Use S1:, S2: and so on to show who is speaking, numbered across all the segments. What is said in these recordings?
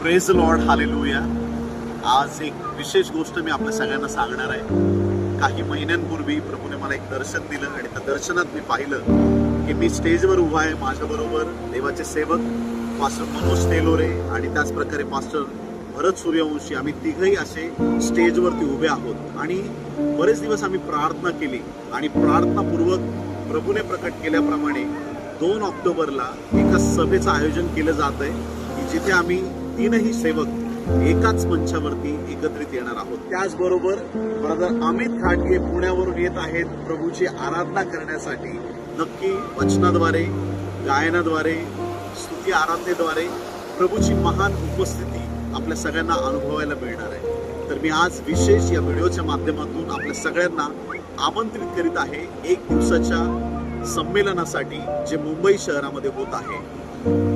S1: Praise Lord hallelujah आज एक विशेष गोष्ट मी आपल्या सगळ्यांना सांगणार आहे. काही महिन्यांपूर्वी प्रभूने मला एक दर्शन दिलं आणि त्या दर्शनात मी पाहिलं की मी स्टेजवर उभा आहे माझ्याबरोबर देवाचे सेवक मास्टर मनोज तेलोरे आणि त्याचप्रकारे मास्टर भरत सूर्यवंशी. आम्ही तिघही असे स्टेजवरती उभे आहोत आणि बरेच दिवस आम्ही प्रार्थना केली आणि प्रार्थनापूर्वक प्रभूने प्रकट केल्याप्रमाणे दोन ऑक्टोबरला एका सभेचं आयोजन केलं जात आहे की जिथे आम्ही तीनही सेवक एकाच मंचावरती एकत्रित येणार आहोत. त्याचबरोबर ब्रदर अमित खाटगे पुण्यावरून येत आहेत. प्रभूची आराधना करण्यासाठी नक्की वचनाद्वारे गायनाद्वारे स्तुती आराधनेद्वारे प्रभूची महान उपस्थिती आपल्या सगळ्यांना अनुभवायला मिळणार आहे. तर मी आज विशेष या व्हिडिओच्या माध्यमातून आपल्या सगळ्यांना आमंत्रित करीत आहे. एक दिवसाच्या संमेलनासाठी जे मुंबई शहरामध्ये होत आहे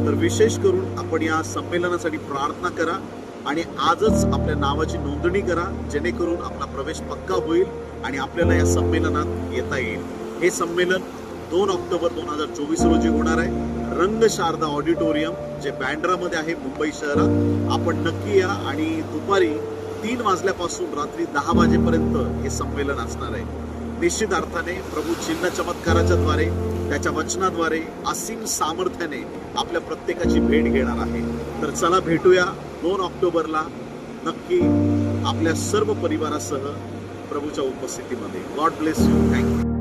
S1: तर विशेष करून आपण या संमेलनासाठी प्रार्थना करा आणि आजच आपल्या नावाची नोंदणी करा जेणेकरून आपला प्रवेश पक्का होईल आणि आपल्याला या संमेलनात येता येईल. हे संमेलन दोन ऑक्टोबर दोन हजार चोवीस रोजी होणार आहे. रंग शारदा ऑडिटोरियम जे बँड्रामध्ये आहे मुंबई शहरात आपण नक्की या आणि दुपारी तीन वाजल्यापासून रात्री दहा वाजेपर्यंत हे संमेलन असणार आहे. निश्चित अर्थाने प्रभू चिन्ह चमत्काराच्या द्वारे त्याच्या वचनाद्वारे असीम सामर्थ्याने आपल्या प्रत्येकाची भेट घेणार आहे. तर चला भेटूया दोन ऑक्टोबरला नक्की आपल्या सर्व परिवारासह प्रभूच्या उपस्थितीमध्ये. God bless you thank you